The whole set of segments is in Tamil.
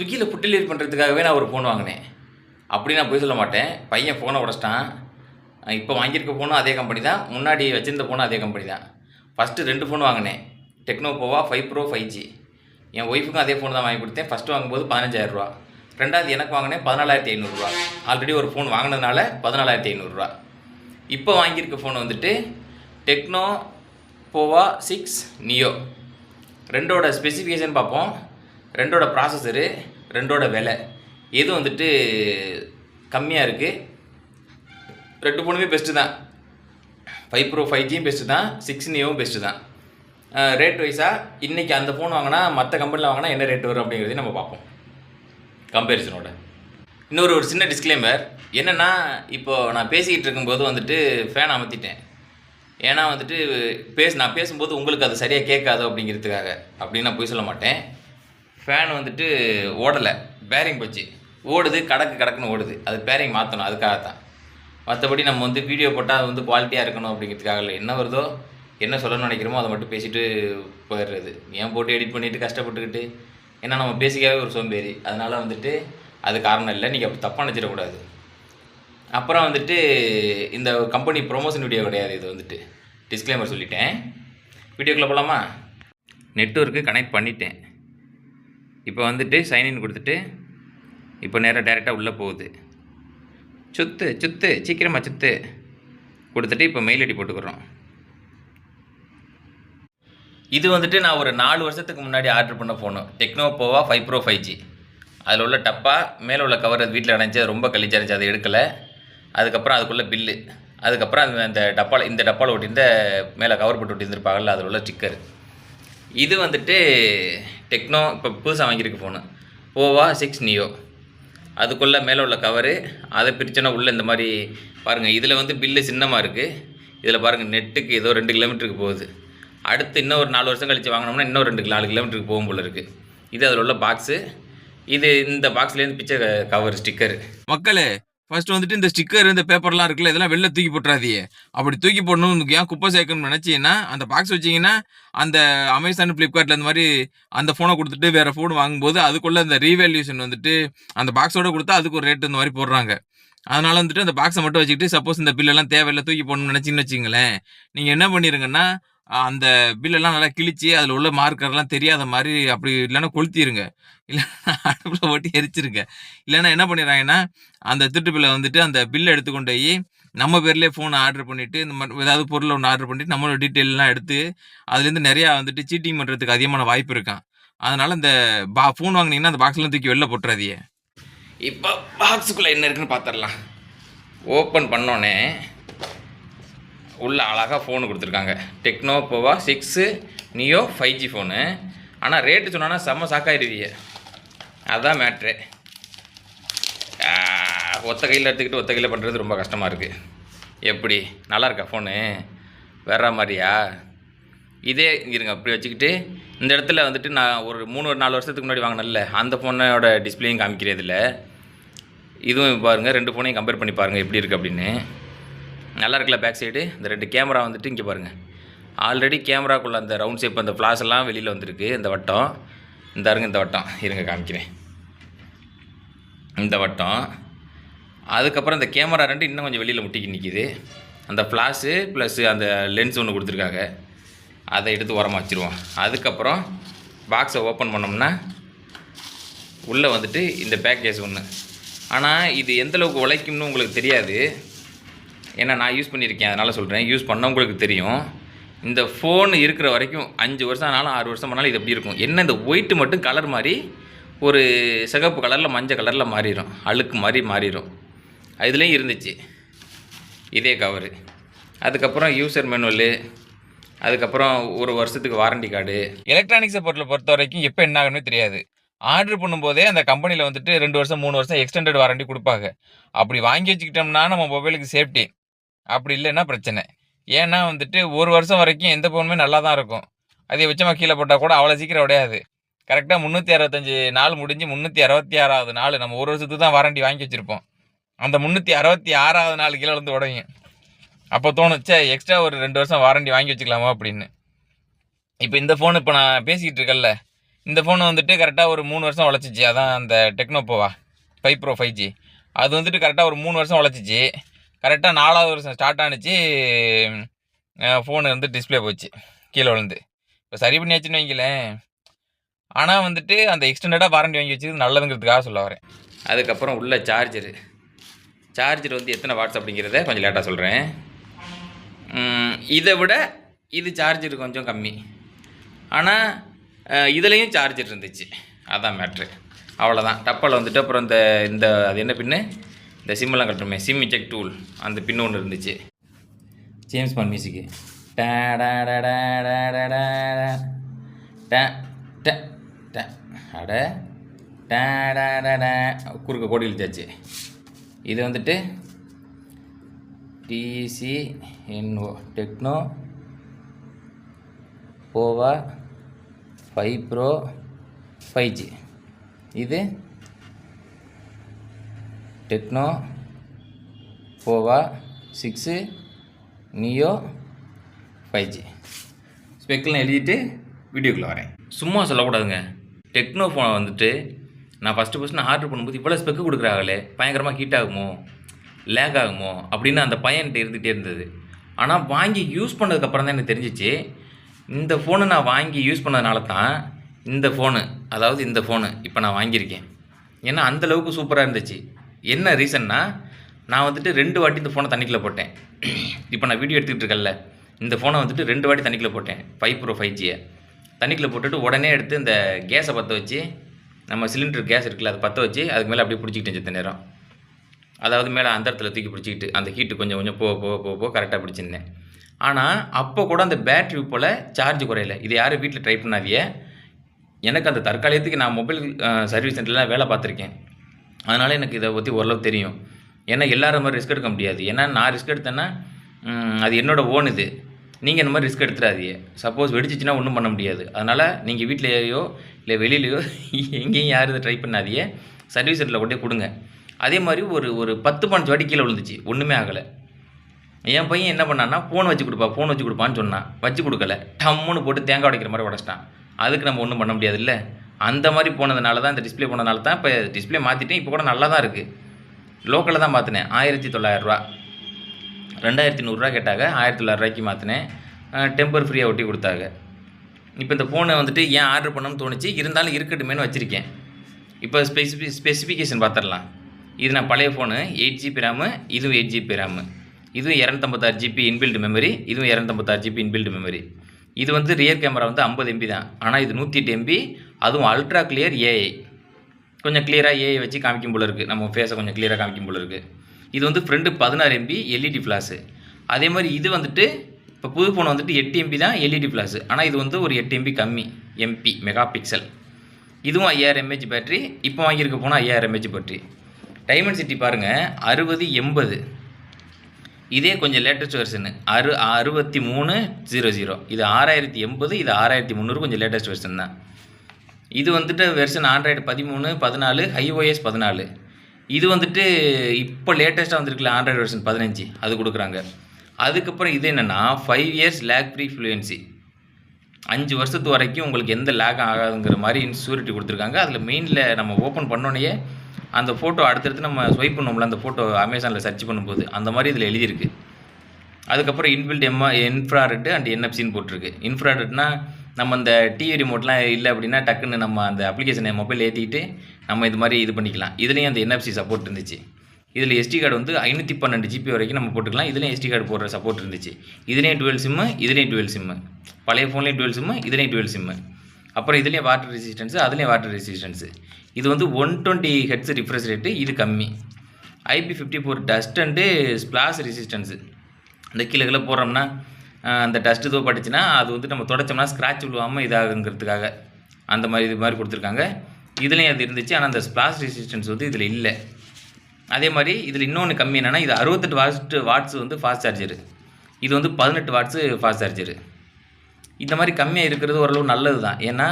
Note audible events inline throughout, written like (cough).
ஸ்விக்கியில் ஃபுட் டெலிவரி பண்ணுறதுக்காகவே நான் ஒரு ஃபோன் வாங்கினேன். அப்படி நான் போய் சொல்ல மாட்டேன். பையன் ஃபோனை உடச்சிட்டான். இப்போ வாங்கியிருக்க ஃபோனும் அதே கம்பெனி தான். முன்னாடி வச்சுருந்த ஃபோனும் அதே கம்பெனி தான். ஃபஸ்ட்டு ரெண்டு ஃபோன் வாங்கினேன். Tecno Pova five Pro five G என் ஒய்ஃபுக்கும் அதே ஃபோன் தான் வாங்கி கொடுத்தேன். ஃபஸ்ட்டு வாங்கும்போது பதினஞ்சாயிரரூவா ரெண்டாவது எனக்கு வாங்கினேன் பதினாலாயிரத்தி ஐநூறுரூவா ஆல்ரெடி ஒரு ஃபோன் வாங்கினதுனால பதினாலாயிரத்தி ஐநூறுரூவா இப்போ வாங்கியிருக்க ஃபோன் வந்துட்டு டெக்னோ போவா சிக்ஸ் நியோ ரெண்டோட ஸ்பெசிஃபிகேஷன் பார்ப்போம். ரெண்டோட ப்ராசஸரு ரெண்டோட விலை. எது வந்துட்டு கம்மியாக இருக்குது ரெண்டு ஃபோனுமே பெஸ்ட்டு தான். ஃபைவ் ப்ரோ ஃபைவ் ஜியும் பெஸ்ட்டு தான். சிக்ஸ் நியோவும் பெஸ்ட்டு தான். ரேட் வைஸாக இன்றைக்கி அந்த ஃபோன் வாங்கினா மற்ற கம்பெனியில் வாங்கினா என்ன ரேட் வரும் அப்படிங்கிறதையும் நம்ம பார்ப்போம். கம்பேரிசனோட இன்னொரு ஒரு சின்ன டிஸ்க்ளைமர் என்னென்னா இப்போது நான் பேசிக்கிட்டு இருக்கும்போது வந்துட்டு ஃபேன் அமர்த்திட்டேன் ஏன்னா வந்துட்டு பேச நான் பேசும்போது உங்களுக்கு அது சரியாக கேட்காது அப்படிங்கிறதுக்காக. அப்படின்னு நான் போய் சொல்ல மாட்டேன். ஃபேன் வந்துட்டு ஓடலை. பேரிங் போச்சு. ஓடுது கடக்கு கடக்குன்னு ஓடுது. அது பேரிங் மாற்றணும் அதுக்காக தான் மற்றபடி நம்ம வந்து வீடியோ போட்டால் அது வந்து குவாலிட்டியாக இருக்கணும் அப்படிங்கிறதுக்காக இல்லை. என்ன வருதோ என்ன சொல்லணும்னு நினைக்கிறோமோ அதை மட்டும் பேசிட்டு போயிடுறது. ஏன் போட்டு எடிட் பண்ணிவிட்டு கஷ்டப்பட்டுக்கிட்டு? ஏன்னா நம்ம பேசிக்காவே ஒரு சோம்பேறி. அதனால் வந்துட்டு அது காரணம் இல்லை. நீங்கள் அப்படி தப்பாக நினச்சிடக்கூடாது. அப்புறம் வந்துட்டு இந்த கம்பெனி ப்ரொமோஷன் வீடியோ கிடையாது இது வந்துட்டு. டிஸ்க்ளைமர் சொல்லிட்டேன். வீடியோக்குள்ளே போகலாமா நெட்ஒர்க்கு கனெக்ட் பண்ணிட்டேன். இப்போ வந்துட்டு சைன்இன் கொடுத்துட்டு இப்போ நேராக டேரெக்டாக உள்ளே போகுது. சுத்து சுத்து சீக்கிரமாக சுத்து. கொடுத்துட்டு இப்போ மெயில் ஐடி போட்டுக்கிறோம். இது வந்துட்டு நான் ஒரு நாலு வருஷத்துக்கு முன்னாடி ஆர்டர் பண்ண phone Tecno Pova five Pro five G அதில் உள்ள டப்பா மேலே உள்ள கவர் அது வீட்டில் அடைஞ்சு ரொம்ப கழிச்சு அடைஞ்சி அதை எடுக்கலை. அதுக்கப்புறம் அதுக்குள்ளே பில்லு அதுக்கப்புறம் அந்த டப்பாவில் இந்த டப்பாவில் ஒட்டியிருந்த மேலே கவர் போட்டு ஒட்டியிருந்திருப்பாங்கல்ல அதில் உள்ள ஸ்டிக்கர் இது வந்துட்டு டெக்னோ இப்போ புதுசாக வாங்கியிருக்கு ஃபோனு போவா சிக்ஸ் நியோ அதுக்குள்ளே மேலே உள்ள கவரு அதை பிரிச்சோன்னா உள்ளே இந்த மாதிரி பாருங்கள் இதில் வந்து பில்லு சின்னமாக இருக்குது இதில் பாருங்கள் நெட்டுக்கு ஏதோ ரெண்டு கிலோமீட்டருக்கு போகுது. அடுத்து இன்னும் ஒரு நாலு வருஷம் கழித்து வாங்கினோம்னா இன்னும் ரெண்டு நாலு கிலோமீட்டருக்கு போகும் போல இருக்குது இது அதில் உள்ள பாக்ஸு இது இந்த பாக்ஸ்லேருந்து பிச்சை கவர் ஸ்டிக்கர் மக்களே ஃபர்ஸ்ட் வந்துட்டு இந்த ஸ்டிக்கர் இந்த பேப்பர்லாம் இருக்குல்ல இதெல்லாம் வெளில தூக்கி போட்டுறாதியே அப்படி தூக்கி போடணும் ஏன் குப்பை சேர்க்கணும்னு நினச்சிங்கன்னா அந்த பாக்ஸ் வச்சிங்கன்னா அந்த அமேசான் ஃப்ளிப்கார்ட்டில் இந்த மாதிரி அந்த ஃபோனை கொடுத்துட்டு வேறு ஃபோன் வாங்கும்போது அதுக்குள்ளே அந்த ரீவேல்யூஷன் வந்துட்டு அந்த பாக்ஸோட கொடுத்தா அதுக்கு ஒரு ரேட் இந்த மாதிரி போடுறாங்க. அதனால் வந்துட்டு அந்த பாக்ஸை மட்டும் வச்சுக்கிட்டு சப்போஸ் இந்த பில்லெல்லாம் தேவையில்லை தூக்கி போடணும்னு நினச்சிங்கன்னு வச்சிங்களேன் நீங்கள் என்ன பண்ணிடுங்கன்னா அந்த பில்லெல்லாம் நல்லா கிழிச்சு அதில் உள்ள மார்க்கர்லாம் தெரியாத மாதிரி அப்படி இல்லைன்னா கொளுத்திடுங்க இல்லைன்னா அடுப்பில் ஓட்டி எரிச்சிருங்க. இல்லைன்னா என்ன பண்ணிடுறாங்கன்னா அந்த திருட்டு பில்லை வந்துட்டு அந்த பில்லை எடுத்துக்கொண்டு போய் நம்ம பேர்லேயே ஃபோனை ஆர்டர் பண்ணிவிட்டு இந்த மாதிரி ஏதாவது பொருளை ஒன்று ஆர்டர் பண்ணிட்டு நம்மளோட டீட்டெயிலெலாம் எடுத்து அதுலேருந்து நிறையா வந்துட்டு சீட்டிங் பண்ணுறதுக்கு அதிகமான வாய்ப்பு இருக்கான். அதனால் இந்த பா ஃபோன் வாங்கினீங்கன்னா அந்த பாக்ஸ்லாம் தூக்கி வெளில போட்டுறாதியே இப்போ பாக்ஸுக்குள்ளே என்ன இருக்குன்னு பார்த்துடலாம் ஓப்பன் பண்ணோன்னே உள்ளே அழகாக ஃபோனு கொடுத்துருக்காங்க. Tecno Pova six Neo five G phone ஆனால் ரேட்டு சொன்னோன்னா செம்ம சாக்காயிருவிய அதுதான் மேட்ரு ஒத்த கையில் எடுத்துக்கிட்டு ஒத்த கையில் பண்ணுறது ரொம்ப கஷ்டமாக இருக்குது எப்படி? நல்லா இருக்கா ஃபோனு வேற மாதிரியா? இதே இருங்க அப்படி வச்சுக்கிட்டு இந்த இடத்துல வந்துட்டு நான் ஒரு மூணு ஒரு நாலு வருஷத்துக்கு முன்னாடி வாங்கினல அந்த ஃபோனோட டிஸ்பிளேயும் காமிக்கிறதில்ல. இதுவும் பாருங்கள் ரெண்டு ஃபோனையும் கம்பேர் பண்ணி பாருங்கள் எப்படி இருக்குது அப்படின்னு. நல்லா இருக்குல்ல பேக் சைடு இந்த ரெண்டு கேமரா வந்துட்டு இங்கே பாருங்கள் ஆல்ரெடி கேமராக்குள்ளே அந்த ரவுண்ட் ஷேப் அந்த ஃப்ளாஷ் எல்லாம் வெளியில் வந்திருக்கு. இந்த வட்டம். இந்த அருங்க இந்த வட்டம். இருங்க காமிக்கிறேன். இந்த வட்டம். அதுக்கப்புறம் இந்த கேமரா ரெண்டு இன்னும் கொஞ்சம் வெளியில் முட்டிக்கி நிற்கிது அந்த ஃப்ளாஷு ப்ளஸ்ஸு அந்த லென்ஸ் ஒன்று கொடுத்துருக்காங்க. அதை எடுத்து உரமாக வச்சுருவோம். அதுக்கப்புறம் பாக்ஸை ஓப்பன் பண்ணோம்னா உள்ளே வந்துட்டு இந்த பேக்கேஜ் ஒன்று ஆனால் இது எந்தளவுக்கு உழைக்கும்னு உங்களுக்கு தெரியாது. ஏன்னா நான் யூஸ் பண்ணியிருக்கேன் அதனால் சொல்கிறேன் யூஸ் பண்ணவங்களுக்கு தெரியும். இந்த ஃபோன் இருக்கிற வரைக்கும் அஞ்சு வருஷம் ஆனாலும் ஆறு வருஷம் ஆனாலும் இது எப்படி இருக்கும்? என்ன இந்த ஒயிட்டு மட்டும் கலர் மாதிரி ஒரு சிகப்பு கலரில் மஞ்சள் கலரில் மாறிடும் அழுக்கு மாதிரி மாறிடும் இதுலேயும் இருந்துச்சு. இதே கவரு அதுக்கப்புறம் யூசர் மெனுவலு அதுக்கப்புறம் ஒரு வருஷத்துக்கு வாரண்டி கார்டு எலக்ட்ரானிக்ஸை பொருளை பொறுத்த வரைக்கும் எப்போ என்ன ஆகும்னு தெரியாது. ஆர்டர் பண்ணும்போதே அந்த கம்பெனியில் வந்துட்டு ரெண்டு வருஷம் மூணு வருஷம் எக்ஸ்டெண்டட் வாரண்டி கொடுப்பாங்க. அப்படி வாங்கி வச்சுக்கிட்டோம்னா நம்ம மொபைலுக்கு சேஃப்டி அப்படி இல்லைன்னா பிரச்சனை. ஏன்னா வந்துட்டு ஒரு வருஷம் வரைக்கும் எந்த ஃபோனுமே நல்லா தான் இருக்கும் அதிகபட்சமாக கீழே போட்டால் கூட அவ்வளோ சீக்கிரம் உடையாது. கரெக்டாக முந்நூற்றி அறுபத்தஞ்சு நாள் முடிஞ்சு முந்நூற்றி அறுபத்தி ஆறாவது நாள் நம்ம ஒரு வருஷத்துக்கு தான் வாரண்டி வாங்கி வச்சுருப்போம். அந்த முந்நூற்றி அறுபத்தி ஆறாவது நாள் கீழே வந்து உடையும். அப்போ தோணுச்சே எக்ஸ்ட்ரா ஒரு ரெண்டு வருஷம் வாரண்டி வாங்கி வச்சுக்கலாமா? அப்படின்னு. இப்போ இந்த ஃபோன் இப்போ நான் பேசிக்கிட்டு இருக்கேன்ல. இந்த ஃபோன் வந்துட்டு கரெக்டாக ஒரு மூணு வருஷம் உழைச்சிச்சு. அதான் அந்த Tecno Pova five Pro five G அது வந்துட்டு கரெக்டாக ஒரு மூணு வருஷம் உழைச்சிச்சு. கரெக்டாக நாலாவது வருஷம் ஸ்டார்ட் ஆனிச்சு. ஃபோனு வந்து டிஸ்பிளே போச்சு. கீழே விழுந்து. இப்போ சரி பண்ணியாச்சுன்னு வைங்களேன். ஆனால் வந்துட்டு அந்த எக்ஸ்டெண்டடாக வாரண்டி வாங்கி வச்சது நல்லதுங்கிறதுக்காக சொல்ல வரேன். அதுக்கப்புறம் உள்ள சார்ஜரு சார்ஜர் வந்து எத்தனை வாட்ஸ் அப்படிங்கிறத கொஞ்சம் லேட்டாக சொல்கிறேன் இதை விட இது சார்ஜர் கொஞ்சம் கம்மி. ஆனால் இதுலேயும் சார்ஜர் இருந்துச்சு. அதான் மேட்ரு அவ்வளோதான் டப்பல் வந்துட்டு அப்புறம் இந்த இந்த அது என்ன பின்னு? இந்த சிம்மெல்லாம் கட்டுமே சிம் இஜெக்ட் டூல் அந்த பின்னு ஒன்று இருந்துச்சு. ஜேம்ஸ் பான் மியூசிக்கு அட. குறுக்க கோடி இழுத்தாச்சு. இது வந்துட்டு டிசி NO Tecno Pova five Pro five G இது Tecno Pova six Neo five G. ஸ்பெக்கெலாம் எழுதிட்டு வீடியோக்குள்ளே வரேன். சும்மா சொல்லக்கூடாதுங்க. டெக்னோ ஃபோனை வந்துட்டு நான் ஃபஸ்ட்டு ஃபஸ்ட் நான் ஆர்டர் பண்ணும்போது இவ்வளோ ஸ்பெக்கு கொடுக்குறாங்களே பயங்கரமாக ஹீட் ஆகுமோ லேக் ஆகுமோ அப்படின்னு அந்த பையன்கிட்ட இருந்துகிட்டே இருந்தது. ஆனால் வாங்கி யூஸ் பண்ணதுக்கப்புறம் தான் எனக்கு தெரிஞ்சிச்சு இந்த ஃபோனை நான் வாங்கி யூஸ் பண்ணதுனால தான் இந்த ஃபோனு அதாவது இந்த ஃபோனு இப்போ நான் வாங்கியிருக்கேன். ஏன்னா அந்த அளவுக்கு சூப்பராக இருந்துச்சு. என்ன ரீசன்னா நான் வந்துட்டு ரெண்டு வாட்டி இந்த ஃபோனை தண்ணிக்குள்ளே போட்டேன். இப்போ நான் வீடியோ எடுத்துக்கிட்டு இருக்கேன்ல இந்த ஃபோனை வந்துட்டு ரெண்டு வாட்டி தண்ணிக்குள்ளே போட்டேன் ஃபைவ் ப்ரோ ஃபைவ் ஜியை தண்ணிக்குள்ளே போட்டுட்டு உடனே எடுத்து இந்த கேஸை பற்ற வச்சு நம்ம சிலிண்டர் கேஸ் இருக்குல்ல அதை பற்ற வச்சு அதுக்கு மேலே அப்படியே பிடிச்சிக்கிட்டேன் சித்த நேரம். அதாவது மேலே அந்த இடத்துல தூக்கி பிடிச்சிக்கிட்டு அந்த ஹீட்டு கொஞ்சம் கொஞ்சம் போக போக போக போக கரெக்டாக பிடிச்சிருந்தேன். ஆனால் அப்போ கூட அந்த பேட்ரி போல் சார்ஜ் குறையல. இது யாரும் வீட்டில் ட்ரை பண்ணாதியே எனக்கு அந்த தற்காலிகத்துக்கு நான் மொபைல் சர்வீஸ் சென்டர்லாம் வேலை பார்த்துருக்கேன். அதனால் எனக்கு இதை பற்றி ஓரளவு தெரியும். ஏன்னா எல்லாரும் மாதிரி ரிஸ்க் எடுக்க முடியாது. ஏன்னா நான் ரிஸ்க் எடுத்தேன்னா அது என்னோடய ஓன் இது. நீங்கள் இந்த மாதிரி ரிஸ்க் எடுத்துடாதீங்க. சப்போஸ் வெடிச்சிச்சின்னா ஒன்றும் பண்ண முடியாது. அதனால் நீங்கள் வீட்டிலேயோ இல்லை வெளியிலையோ எங்கேயும் யாரும் இதை ட்ரை பண்ணாதீங்க. சர்வீஸ் சென்டரில் கொண்டே கொடுங்க. அதே மாதிரி ஒரு ஒரு பத்து பஞ்சு வாட்டி கீழே விழுந்துச்சு. ஒன்றுமே ஆகலை. என் பையன் என்ன பண்ணான்னா ஃபோன் வச்சு கொடுப்பா ஃபோன் வச்சு கொடுப்பான்னு சொன்னான். வச்சு கொடுக்கல. டம்முன்னு போட்டு தேங்காய் உடைக்கிற மாதிரி உடச்சிட்டான். அதுக்கு நம்ம ஒன்றும் பண்ண முடியாது இல்லை அந்த மாதிரி போனதுனால தான் இந்த டிஸ்ப்ளே போனதுனால தான் இப்போ டிஸ்ப்ளே மாற்றிட்டேன் இப்போ கூட நல்லா தான் இருக்குது லோக்கலில் தான் மாற்றினேன் ஆயிரத்தி தொள்ளாயிரரூவா ரெண்டாயிரத்தி நூறுரூவா கேட்டாங்க. ஆயிரத்தி தொள்ளாயிரரூவாய்க்கு மாற்றினேன் டெம்பர் ஃப்ரீயாக ஒட்டி கொடுத்தாங்க. இப்போ இந்த ஃபோனை வந்துட்டு ஏன் ஆர்டர் பண்ணணும்னு தோணுச்சு? இருந்தாலும் இருக்கட்டுமேனு வச்சுருக்கேன். இப்போ ஸ்பெசிஃபி ஸ்பெசிஃபிகேஷன் பார்த்துடலாம் இது நான் பழைய ஃபோனு எயிட் ஜிபி ரேமு இதுவும் எயிட் ஜிபி ரேமு இதுவும் இரநூத்தம்பத்தாறு ஜிபி இன்பில்டு மெமரி இதுவும் இரநூத்தம்பத்தாறு ஜிபி இன்பில்டு மெமரி இது வந்து ரியர் கேமரா வந்து ஐம்பது எம்பி தான். ஆனால் இது நூற்றி எட்டு எம்பி அதுவும் அல்ட்ரா கிளியர் ஏஐ கொஞ்சம் கிளியராக ஏஐ வச்சு காமிக்கும் போல இருக்குது நம்ம ஃபேஸை கொஞ்சம் கிளியராக காமிக்கும் போல இருக்குது இது வந்து ஃப்ரெண்டு பதினாறு எம்பி எல்இடி ஃப்ளாஷு அதே மாதிரி இது வந்துட்டு இப்போ புது ஃபோன் வந்துட்டு எட்டு எம்பி தான் எல்இடி ஃப்ளாஷு ஆனால் இது வந்து ஒரு எட்டு எம்பி கம்மி எம்பி மெகா பிக்சல் இதுவும் ஐயாயிரம் எம்ஏஹெச் பேட்ரி இப்போ வாங்கியிருக்க போனால் ஐயாயிரம் எம்ஏஹெச் பேட்ரி டைமண்ட் சிட்டி பாருங்கள் அறுபது எண்பது. இதே கொஞ்சம் லேட்டஸ்ட் வெர்ஷனு அறு அறுபத்தி மூணு ஜீரோ ஜீரோ இது ஆறாயிரத்தி எண்பது இது ஆறாயிரத்தி முந்நூறு கொஞ்சம் லேட்டஸ்ட் வெர்ஷன் தான். இது வந்துட்டு வெர்ஷன் ஆண்ட்ராய்டு பதிமூணு பதினாலு ஹைஓஎஸ் பதினாலு. இது வந்துட்டு இப்போ லேட்டஸ்ட்டாக வந்திருக்குல்ல ஆண்ட்ராய்டு வெர்ஷன் பதினஞ்சு அது கொடுக்குறாங்க. அதுக்கப்புறம் இது என்னென்னா five years lag free fluency அஞ்சு வருஷத்து வரைக்கும் உங்களுக்கு எந்த லேக் ஆகாதுங்கிற மாதிரி இன்சூரிட்டி கொடுத்துருக்காங்க. அதில் மெயினில் நம்ம ஓப்பன் பண்ணோன்னே அந்த ஃபோட்டோ அடுத்தடுத்து நம்ம ஸ்வைப் பண்ணோம்ல அந்த ஃபோட்டோ அமேசானில் சர்ச் பண்ணும்போது அந்த மாதிரி இதில் எழுதியிருக்கு. அதுக்கப்புறம் இன்பில்ட் எம்மா இன்ஃப்ராரெட்டு அண்ட் என்எஃப்சின்னு போட்டிருக்கு. இன்ஃப்ராரெட்னா நம்ம இந்த டிவி ரிமோட்லாம் இல்லை அப்படின்னா டக்குன்னு நம்ம அந்த அப்ளிகேஷனை மொபைல் ஏற்றிக்கிட்டு நம்ம இது மாதிரி இது பண்ணிக்கலாம். இதுலேயும் அந்த என்எஃப்சி சப்போர்ட் இருந்துச்சு. இதில் எஸ்டி கார்டு வந்து ஐநூற்றி பன்னெண்டு ஜிபி வரைக்கும் நம்ம போட்டுக்கலாம். இதுலேயும் எஸ்டி கார்டு போடுற சப்போர்ட் இருந்துச்சு. இதுலேயும் டுவெல் சிம்மு இதுலேயும் டுவெல் சிம்மு பழைய ஃபோன்லேயும் டுவெல் சிம்மு இதுலேயும் டுவெல் சிம்மு அப்புறம் இதுலேயும் வாட்டர் ரெசிஸ்டன்ஸு அதுலேயும் வாட்டர் ரெசிஸ்டன்ஸு இது வந்து one twenty hertz refresh rate இது கம்மி. IP fifty four dust and splash resistance இந்த கீழே கீழே போடுறோம்னா அந்த டஸ்ட் இதுவோ பட்டுச்சுன்னா அது வந்து நம்ம தொடச்சோம்னா ஸ்க்ராட்ச் விழுவாமல் இதாகுங்கிறதுக்காக அந்த மாதிரி இது மாதிரி கொடுத்துருக்காங்க. இதுலேயும் அது இருந்துச்சு ஆனால் அந்த ஸ்ப்ளாஷ் ரெசிஸ்டன்ஸ் வந்து இதில் இல்லை. அதே மாதிரி இதில் இன்னொன்று கம்மி என்னென்னா இது அறுபத்தெட்டு வாட்ஸ் வாட்ஸ் வந்து ஃபாஸ்ட் சார்ஜரு இது வந்து பதினெட்டு வாட்ஸு ஃபாஸ்ட் சார்ஜரு இந்த மாதிரி கம்மியாக இருக்கிறது ஓரளவு நல்லது தான் ஏன்னா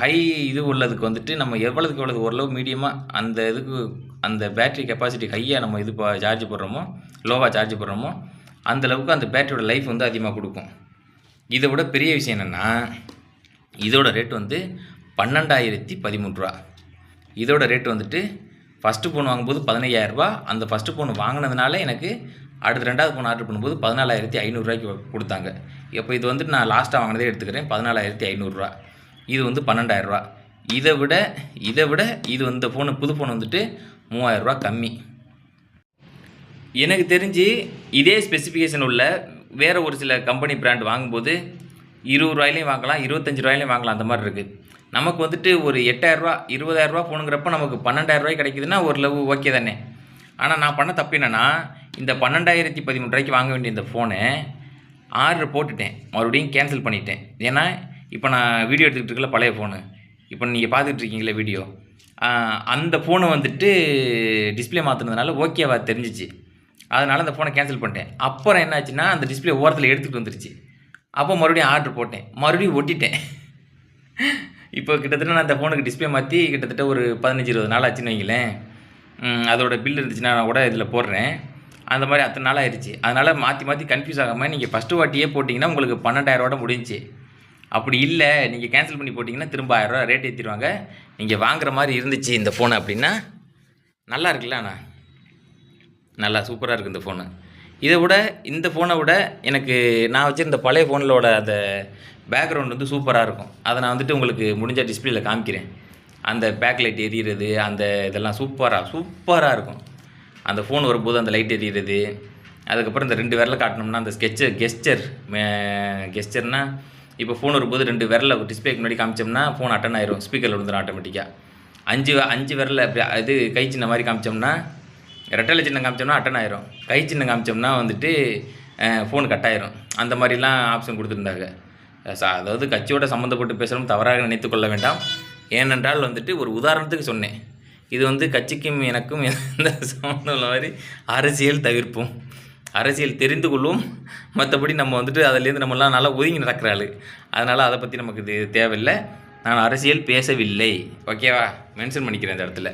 ஹை இது உள்ளதுக்கு வந்துட்டு நம்ம எவ்வளவுக்கு எவ்வளவு ஓரளவு மீடியமாக அந்த இதுக்கு அந்த பேட்டரி கெப்பாசிட்டி ஹையாக நம்ம இது சார்ஜ் போடுறோமோ லோவாக சார்ஜ் போடுறோமோ அந்தளவுக்கு அந்த பேட்டரியோட லைஃப் வந்து அதிகமாக கொடுக்கும். இதை விட பெரிய விஷயம் என்னென்னா இதோட ரேட் வந்து பன்னெண்டாயிரத்தி பதிமூணு ரூபா. இதோட ரேட் வந்துட்டு ஃபஸ்ட்டு ஃபோன் வாங்கும்போது பதினையாயிரரூபா அந்த ஃபஸ்ட்டு ஃபோன் வாங்கினதுனால எனக்கு அடுத்து ரெண்டாவது ஃபோன் ஆர்டர் பண்ணும்போது பதினாலாயிரத்தி ஐநூறுரூவாய்க்கு கொடுத்தாங்க. இப்போ இது வந்துட்டு நான் லாஸ்ட்டாக வாங்கினதே எடுத்துக்கிறேன். பதினாலாயிரத்தி ஐநூறுரூவா இது வந்து பன்னெண்டாயிரரூவா. இதை விட இதை விட இது இந்த ஃபோனு புது ஃபோன் வந்துட்டு மூவாயிரரூவா கம்மி. எனக்கு தெரிஞ்சு இதே ஸ்பெசிஃபிகேஷன் உள்ள வேறு ஒரு சில கம்பெனி பிராண்ட் வாங்கும்போது இருபது ரூபாயிலையும் வாங்கலாம் இருபத்தஞ்சி ரூபாயிலையும் வாங்கலாம் அந்த மாதிரி இருக்குது நமக்கு வந்துட்டு ஒரு எட்டாயிரரூவா இருபதாயிரரூவா ஃபோனுங்கிறப்ப நமக்கு பன்னெண்டாயிரரூவாய் கிடைக்குதுன்னா ஒரு லவ் ஓகே தானே. ஆனால் நான் பண்ண தப்பு என்னென்னா இந்த பன்னெண்டாயிரத்தி பதிமூணு ரூபாய்க்கு வாங்க வேண்டிய இந்த ஃபோனை ஆர்டர் போட்டுட்டேன். மறுபடியும் கேன்சல் பண்ணிட்டேன். ஏன்னா இப்போ நான் வீடியோ எடுத்துக்கிட்டு இருக்கல பழைய ஃபோனு இப்போ நீங்கள் பார்த்துட்டு இருக்கீங்களே வீடியோ அந்த ஃபோனை வந்துட்டு டிஸ்ப்ளே மாற்றினதுனால ஓகேவா தெரிஞ்சிச்சு. அதனால் அந்த ஃபோனை கேன்சல் பண்ணிட்டேன். அப்புறம் என்னாச்சுன்னா அந்த டிஸ்ப்ளே ஓரத்தில் எடுத்துகிட்டு வந்துருச்சு. அப்போ மறுபடியும் ஆர்டர் போட்டேன். மறுபடியும் ஒட்டிட்டேன். இப்போ கிட்டத்தட்ட நான் அந்த ஃபோனுக்கு டிஸ்ப்ளே மாற்றி கிட்டத்தட்ட ஒரு பதினஞ்சு இருபது நாள் ஆச்சுன்னு வைங்களேன். அதோடய அதோட பில் இருந்துச்சுன்னா நான் கூட இதில் போடுறேன். அந்த மாதிரி அத்தனை நாள் ஆயிடுச்சு. அதனால் மாற்றி மாற்றி கன்ஃபியூஸ் ஆகாமல் நீங்கள் ஃபஸ்ட்டு வாட்டியே போட்டிங்கன்னா உங்களுக்கு பன்னெண்டாயிரரூவாட முடிஞ்சுச்சு. அப்படி இல்லை நீங்கள் கேன்சல் பண்ணி போட்டிங்கன்னா திரும்ப ஆயிரரூவா ரேட் ஏற்றிடுவாங்க நீங்கள் வாங்குற மாதிரி இருந்துச்சு இந்த ஃபோனை அப்படின்னா நல்லா இருக்குல்ல அண்ணா? நல்லா சூப்பராக இருக்குது இந்த ஃபோனு இதை விட இந்த ஃபோனை விட எனக்கு நான் வச்சுருந்த பழைய ஃபோனிலோட அந்த பேக்ரவுண்ட் வந்து சூப்பராக இருக்கும். அதை நான் வந்துட்டு உங்களுக்கு முடிஞ்ச டிஸ்பிளேயில் காமிக்கிறேன். அந்த பேக் லைட் எரியிறது அந்த இதெல்லாம் சூப்பராக சூப்பராக இருக்கும். அந்த ஃபோன் வரும்போது அந்த லைட் எரியிறது. அதுக்கப்புறம் இந்த ரெண்டு விரலை காட்டினோம்னா அந்த ஸ்கெச்சர் கெஸ்டர் கெஸ்டர்னால் இப்போ ஃபோன் வரும்போது ரெண்டு விரலை டிஸ்பிளேக்கு முன்னாடி காமிச்சோம்னா ஃபோன் அட்டன் ஆயிரும். ஸ்பீக்கரில் விழுந்துடும் ஆட்டோமேட்டிக்காக அஞ்சு அஞ்சு விரல அப்படி இது கை சின்ன மாதிரி காமிச்சோம்னா ரெட்டலை சின்ன காமிச்சோம்னா அட்டன் ஆயிரும். கை சின்னம் காமிச்சோம்னா வந்துட்டு ஃபோன் கட் ஆயிரும். அந்த மாதிரிலாம் ஆப்ஷன் கொடுத்துருந்தாங்க. அதாவது கட்சியோட சம்மந்தப்பட்டு பேசுகிறோம் தவறாக நினைத்து கொள்ள வேண்டாம். ஏனென்றால் வந்துட்டு ஒரு உதாரணத்துக்கு சொன்னேன். இது வந்து கட்சிக்கும் எனக்கும் எந்த (laughs) சம்மந்தம் இல்லை மாதிரி அரசியல் தவிர்ப்போம். அரசியல் தெரிந்து கொள்வோம் மற்றபடி நம்ம வந்துட்டு அதுலேருந்து நம்மலாம் நல்லா ஒதுங்கி நடக்கிறாள் அதனால் அதை பற்றி நமக்கு இது தேவையில்லை. நான் அரசியல் பேசவில்லை. ஓகேவா? மென்ஷன் பண்ணிக்கிறேன் இந்த இடத்துல.